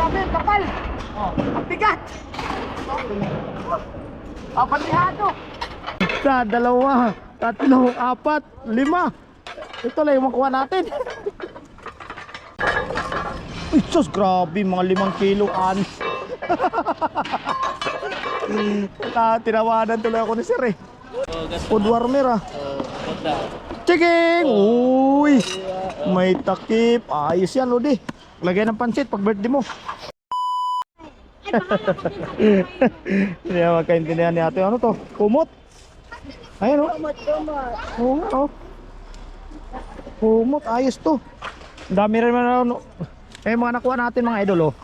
grabe, ang kapal. Oh, ang bigat. Oh, patihado. Isa, dalawa, tatlo, apat, lima. Ito lang yung makuha natin. Uy, sus, grabe, mga limang kilo anis. ah, tinawanan tuloy ako ni Sir eh. Food warmer ah. Chicken! Uy! May takip. Ayos yan, Lodi. Lagay ng pansit pag birthday mo. Hindi na magkaintindihan ni ate. Ano to? Kumot? Ayun oh. Oo nga oh. Kumot. Ayos to. Ang Dami rin naman ano. Eh mga nakuha natin mga idol oh.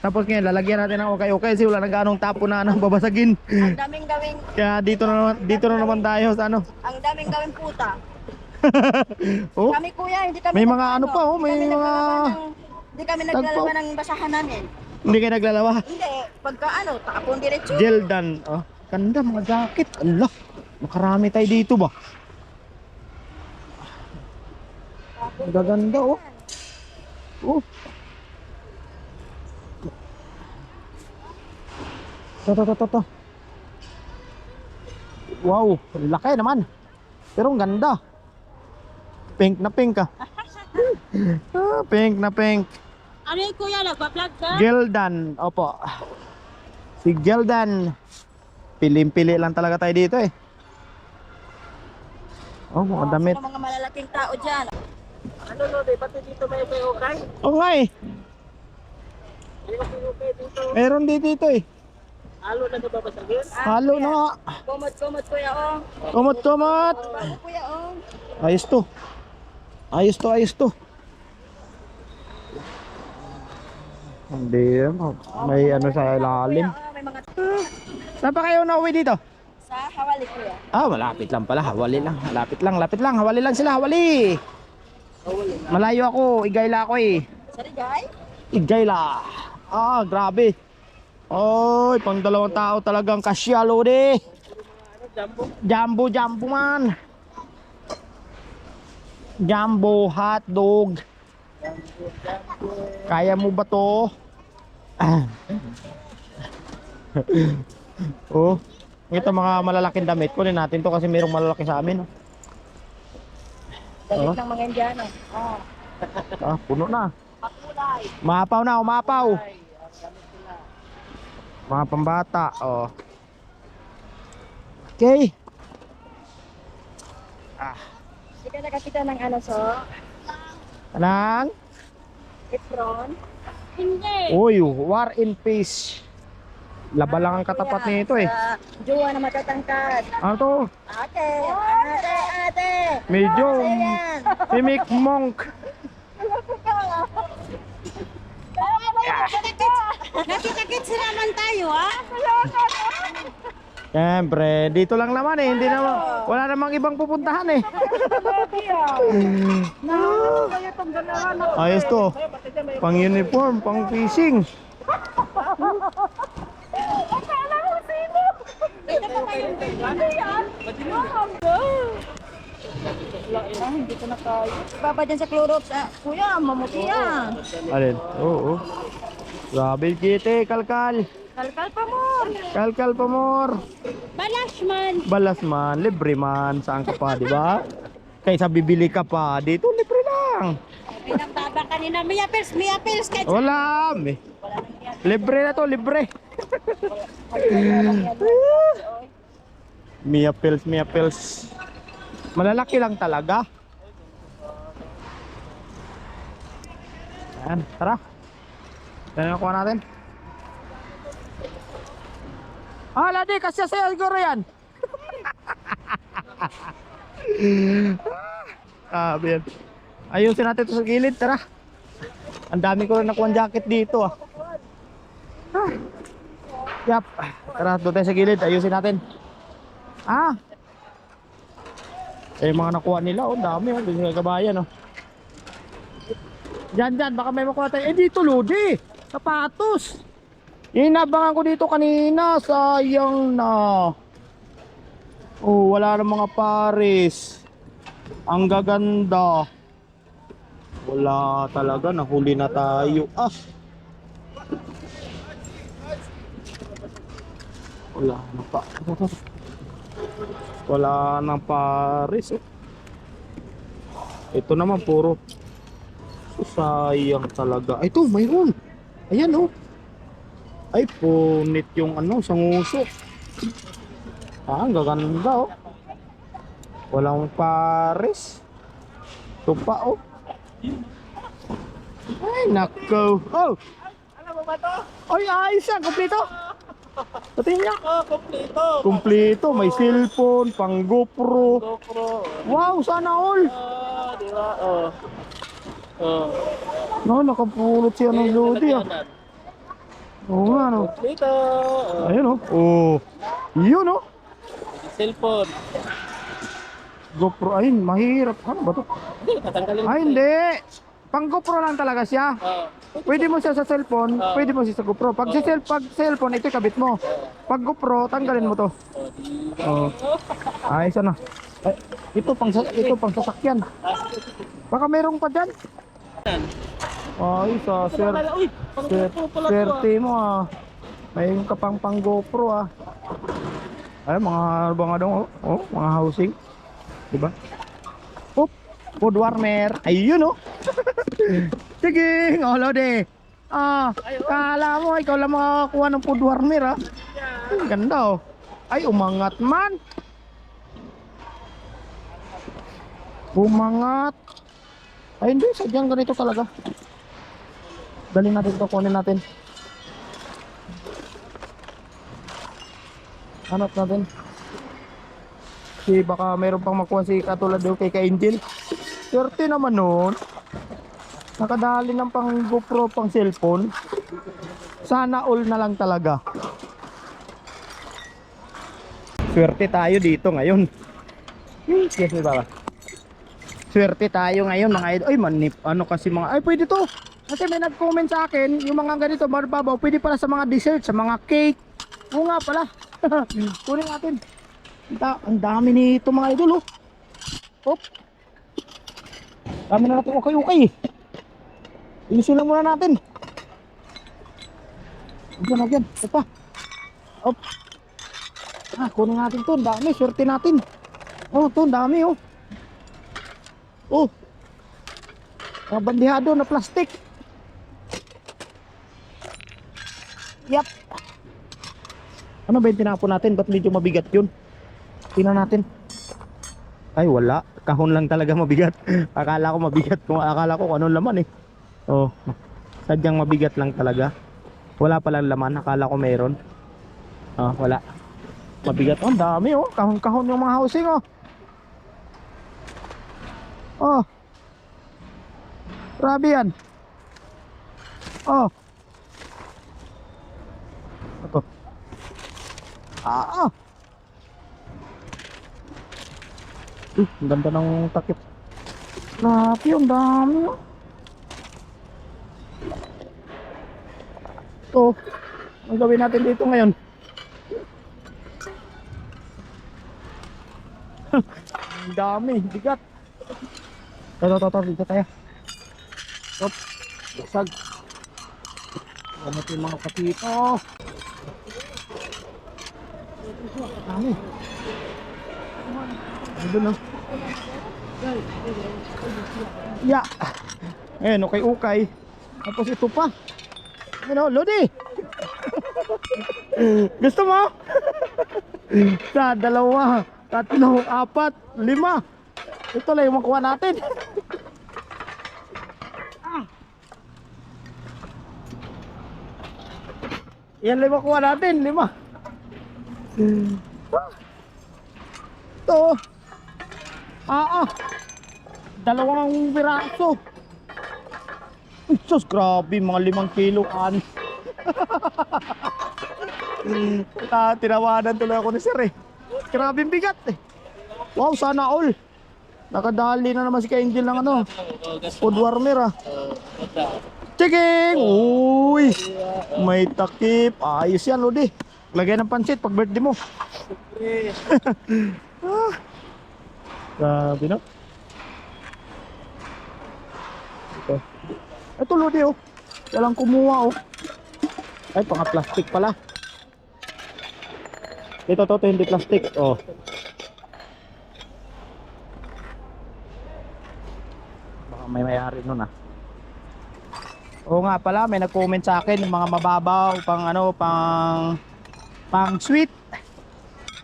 Tapos ngayon lalagyan natin ng okay-okay kasi wala nang ganong tapo na ano, babasagin. Ang daming gawing, Kaya dito na naman, dito na naman tayo sa ano. ang daming gawing puta. oh, Kami kuya, hindi kami May mga ano pa, oh, may mga- ng- Hindi kami naglalaban ng basahan namin. hindi kayo naglalawa. Hindi, pagka ano, takapon diretso. Geldan. Oh, ganda mga jacket. Allah, makarami tayo dito ba? Gaganda oh. Oh. To, to, to, to, to. Wow, laki naman. Pero ang ganda. Pink na pink ah. ah pink na pink. Ano yung kuya, nagpa-vlog ka? Geldan, opo. Si Geldan. Pilim-pili lang talaga tayo dito eh. Oh, mga damit. Sino mga malalaking tao dyan? Ano, Lodi, pati dito may okay-okay? Oo nga eh. May okay-okay dito. Meron dito ito eh. Halo na nababasagin. Halo na. Kumot, kumot kuya, oh. Kumot, kumot. Kuya, oh. Ayos to. Ayos to, ayos to. Hindi, may ano sa ilalim. Kuya, oh, may mga Saan pa kayo nauwi dito? sa hawali kuya. Ah, malapit lang pala. Hawali lang. Malapit lang, lapit lang. Hawali lang sila, hawali. Malayo ako. Igayla ako eh. Sa Rigay? Igayla. Ah, grabe. Oy, pang dalawang tao talagang kasya, Lodi. Jumbo. Jumbo, jumbo man. Jumbo hot dog. Kaya mo ba to? oh, ito mga malalaking damit. Kunin natin to kasi mayroong malalaki sa amin. Dalit Oh. ng mga Indiano. Oh. Ah, puno na. Pakulay. Mapaw na, umapaw. Mga pambata, oh. Okay. Ah, Hindi ka nakakita ng ano, so? Anang? Efron? Hindi. Uy, war in peace. Laba lang ang katapat nito eh. Sa jowa na matatangkad. Ano to? Ate, ate, ate. Medyo Ayan. mimic monk. Nakita-kits naman tayo, ha? Siyempre, dito lang naman eh. Hindi naman, wala namang ibang pupuntahan eh. Ayos to. Pang uniform, pang fishing. Kayong Hindi ko na tayo. Baba dyan sa Clorox. Ah, kuya, mamuti yan. Alin? Oo. Oh, Grabe, kite, kalkal. Kalkal pa mo. Kalkal pa more. Balashman. Balas man, libre man. Saan ka pa, di ba? Kaysa bibili ka pa, dito libre lang. Pinagbaba kanina. Mia Pils, Mia Pils. Kahit Wala, me. Libre na to, libre. Mia pills, Mia pills. Malalaki lang talaga. Ayan, tara. Yan ang natin. Ah, ladi, kasi sa'yo siguro yan. ah, yan. Ayusin natin ito sa gilid, tara. Ang dami ko rin nakuha jacket dito ah. Ah. Yap. Tara, doon tayo sa gilid. Ayusin natin. Ah. Eh, mga nakuha nila. Oh, dami. Oh. Doon sa kabayan. Oh. Diyan, diyan. Baka may makuha tayo. Eh, dito, Lodi. Sapatos. Inabangan ko dito kanina. Sayang na. Oh, wala na mga pares. Ang gaganda. Wala talaga. Nahuli na tayo. Ah. Wala na pa. Wala na pares. Oh. Ito naman puro. Sayang talaga. Ito, mayroon. Ayan, oh. Ay, punit yung ano, sanguso. Ah, ang gaganda, oh. Walang pares. Ito pa, oh. Ay, nako. Oh! Ano mo ba to? Ay, ayos yan. Kompleto. Patingin niya. Oh, kompleto. Kompleto. May cellphone, pang GoPro. GoPro. Wow, sana all. Ah, di ba? Oh. Oh. No, nakapulot siya ng lodi ah. Oo nga, no. Oh. Ayun, oh. Oh. Yun, oh. Cellphone. GoPro. Ayun, mahirap. Ano ba to? Hindi, tatanggalin. Ay, hindi. Pang GoPro lang talaga siya. Oh. Pwede mo siya sa cellphone, Ah. pwede mo siya sa GoPro. Pag sa cell, pag cellphone, ito kabit mo. Pag GoPro, tanggalin mo to. Oh, di ba? Oh. Ayos na. Ay, ito pang sa- ito pang sasakyan. Baka merong pa diyan. Ay, sa Uy, pang swer GoPro pala to. ah. swerte mo ah. May ka pang pang GoPro ah. Ay, mga mga dong oh, oh, mga housing. 'Di ba? Oop, food warmer. Ayun oh. Sige, oh lode. Ah, kala mo ikaw lang makakuha ng food warmer ah. Ang ganda oh. Ay, umangat man. Umangat. Ay, hindi. Sadyang ganito talaga. Dalhin natin ito. Kunin natin. Hanap natin. Kasi baka mayroon pang makuha si katulad doon kay Ka-Angel. 30 naman nun. Nakadali ng pang GoPro, pang cellphone. Sana all na lang talaga. Swerte tayo dito ngayon. Yes, baba. Swerte tayo ngayon mga idol. Ay, manip. Ano kasi mga... Ay, pwede to. Kasi may nag-comment sa akin, yung mga ganito, marbabaw, pwede pala sa mga dessert, sa mga cake. Oo nga pala. Kunin natin. Da- Ang dami nito mga idol, oh. Hop. Dami na natin okay-okay. Ilisin lang muna natin. Diyan, diyan. Ito pa. Hop. Ah, kunin natin to. Dami. Swerte natin. Oh, to. Dami, oh. Oh. Mga bandihado na plastic. Yap. Ano ba yung tinapon natin? Ba't medyo mabigat yun? Tingnan natin. Ay, wala. Kahon lang talaga mabigat. Akala ko mabigat. Kung akala ko anong laman eh. Oh. Sadyang mabigat lang talaga. Wala palang laman. Akala ko meron. Ah, wala. Mabigat. Oh, dami oh. Kahon-kahon yung mga housing oh. Oh. Grabe yan. Oh. Ito. Ah. Uh, ang ganda ng takip. Grabe, ang dami. oh. Ito. Ang gawin natin dito ngayon? ang dami, bigat. Ito, ito, dito tayo. Op, basag. Ano ito yung mga kapito? Dami. Ano no? Ya. Ayan, okay, okay. Tapos ito pa. Ano, Lodi? Gusto mo? Sa dalawa, tatlo, apat, lima. Ito lang yung makuha natin. Yan lang yung makuha natin, lima. Ah. Ito. Ah, ah. Dalawang piraso. Ay, grabe, mga limang kilo an. Ta, tinawanan tuloy ako ni Sir eh. Grabe bigat eh. Wow, sana all. Nakadali na naman si Ka-Angel ng ano, Oh, food warmer ah. Oh. Chiking! Uy! May takip. Ayos yan, Lodi. Lagay ng pansit pag birthday mo. Eh, Grabe no? Ito. Ito, Lodi oh. Walang kumuha oh. Ay, pang plastic pala. Ito, to, to, hindi plastic. Oh. Baka may mayari nun ah. Oo nga pala, may nag-comment sa akin mga mababaw, pang ano, pang pang sweet,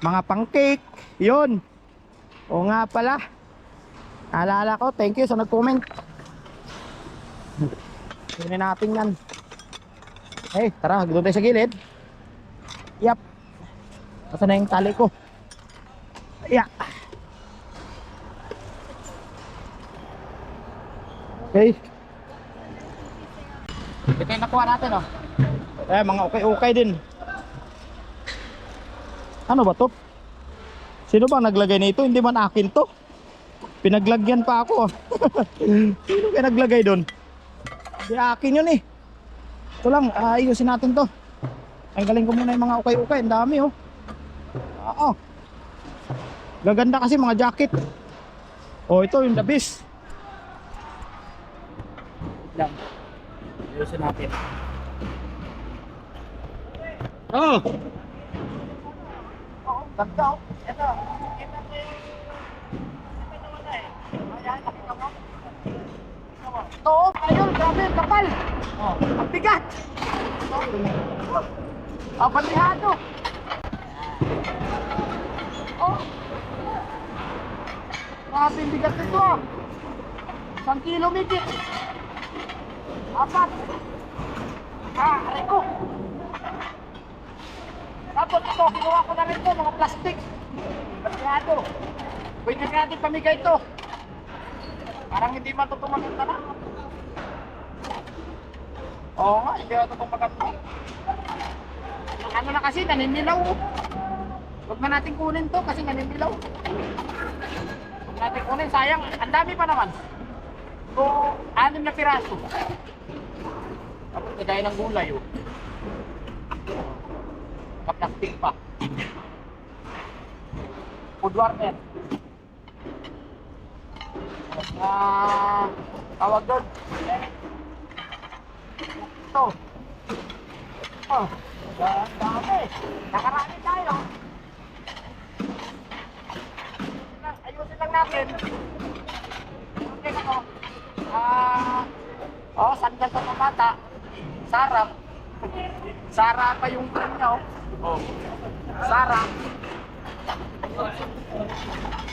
mga pang cake, yun. Oo nga pala. Alala ko, thank you sa nag-comment. Kunin natin yan. Eh, tara, doon tayo sa gilid. Yap. Asa na yung tali ko? Yeah. Okay. Ito yung nakuha natin, oh. Eh, mga okay-okay din. Ano ba to? Sino bang naglagay nito? Hindi man akin to. Pinaglagyan pa ako. Sino kaya naglagay doon? Hindi akin yun eh. Ito lang, ayusin natin to. Tanggalin ko muna yung mga ukay-ukay. Ang dami oh. Oo. Gaganda kasi mga jacket. Oh, ito yung the best. Lang. Ayusin natin. Oh! Oh. Ito. Ito mo yung... Ito naman na eh. Ayan, nakita mo? Oh, ayun, grabe, kapal. Oh, ang bigat. Oh, bandihado. Oh. Grabe, ang bigat nito ah. Isang kilo migit. Apat. Ah, aray ko. Tapos ito, kinuha ko na rin ito, mga plastic. Bandihado. Pwede na natin pamigay ito. Parang hindi matutumag yung tanah. Oo nga, hindi tanah. Ang Ano na kasi, naninilaw. Huwag na natin kunin to kasi naninilaw. Huwag natin kunin, sayang. Ang dami pa naman. So, anim na piraso. Tapos kagaya ng gulay, oh. Kaplastik pa. Food warmer. Ah, tawag doon. Ito. Oh, da- dami. Nakarami tayo. Ayusin lang natin. Ah, oh, sandal pa ng bata. Sarap. Sara pa yung kanya, oh. Sara.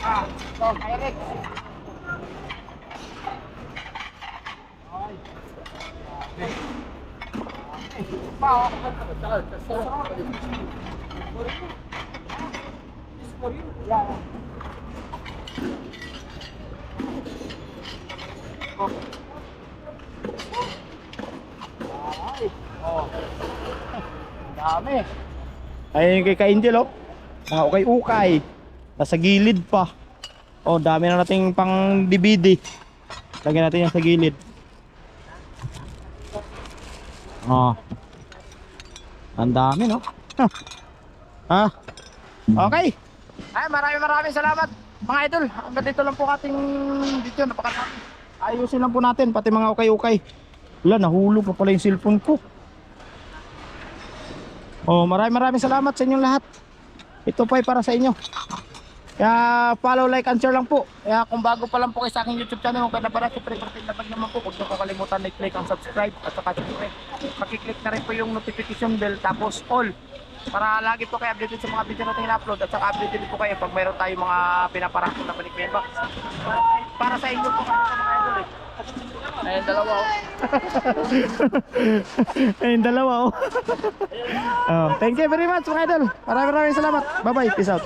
Ah, ito, Eric. Pa, oh. Yeah. Oh. Oh. Dami. Ayun kay Ka-Angel oh. Mga ukay-ukay. Nasa gilid pa. Oh, dami na nating pang DVD. Lagyan natin yan sa gilid. Oh. Ang dami no. ha? Okay. Ay, maraming maraming salamat mga idol. Hanggang dito lang po ating video. Napakasama. Ayusin lang po natin pati mga ukay-ukay. Wala, nahulog pa pala yung cellphone ko. Oh, maraming maraming salamat sa inyong lahat. Ito po ay para sa inyo. Kaya follow, like, and share lang po. Kaya kung bago pa lang po kayo sa aking YouTube channel, kaya na para siyempre parting labag naman po. Huwag niyo po kalimutan na i-click ang subscribe at saka siyempre makiklik na rin po yung notification bell tapos all para lagi po kayo updated sa mga video natin in-upload at saka updated po kayo pag mayroon tayong mga pinaparako na balik box. Para, para sa inyo po mga idol eh. Ayun, dalawa oh. Ayun, dalawa oh. oh. Thank you very much mga idol. Maraming maraming salamat. Bye bye. Peace out.